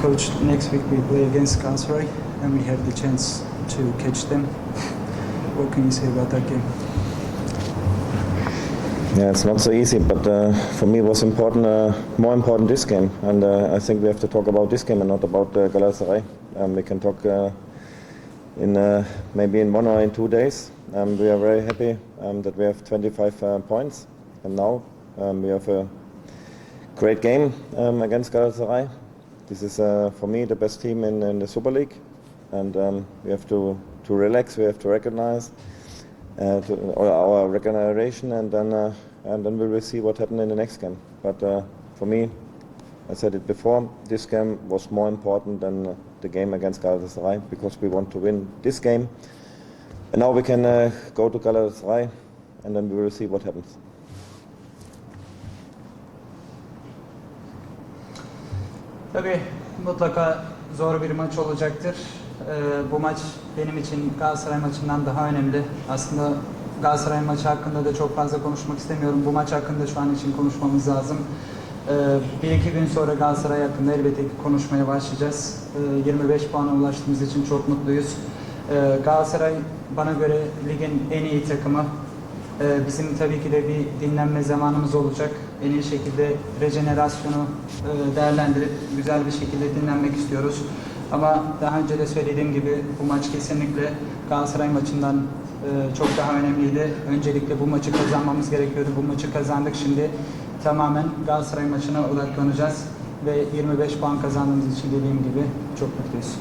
coach, next week we play against Galatasaray and we have the chance to catch them. What can you say about that game? Yeah, it's not so easy, but uh, for me it was important, uh, more important this game, and uh, I think we have to talk about this game and not about uh, Galatasaray. Um, we can talk uh, in uh, maybe in one or in two days. Um, we are very happy um, that we have 25 uh, points, and now um, we have a great game um, against Galatasaray. This is uh, for me the best team in, in the Super League, and um, we have to to relax. We have to recognize uh, to, our recognition, and then uh, and then we will see what happened in the next game. But uh, for me, I said it before, this game was more important than the game against Galatasaray because we want to win this game. And now we can uh, go to Galatasaray, and then we will see what happens. Tabii mutlaka zor bir maç olacaktır. Ee, bu maç benim için Galatasaray maçından daha önemli. Aslında Galatasaray maçı hakkında da çok fazla konuşmak istemiyorum. Bu maç hakkında şu an için konuşmamız lazım. Ee, bir iki gün sonra Galatasaray hakkında elbette ki konuşmaya başlayacağız. Ee, 25 puana ulaştığımız için çok mutluyuz. Ee, Galatasaray bana göre ligin en iyi takımı. Ee, Bizim tabii ki de bir dinlenme zamanımız olacak. En iyi şekilde rejenerasyonu e, değerlendirip güzel bir şekilde dinlenmek istiyoruz. Ama daha önce de söylediğim gibi bu maç kesinlikle Galatasaray maçından e, çok daha önemliydi. Öncelikle bu maçı kazanmamız gerekiyordu. Bu maçı kazandık. Şimdi tamamen Galatasaray maçına odaklanacağız. Ve 25 puan kazandığımız için dediğim gibi çok mutluyuz.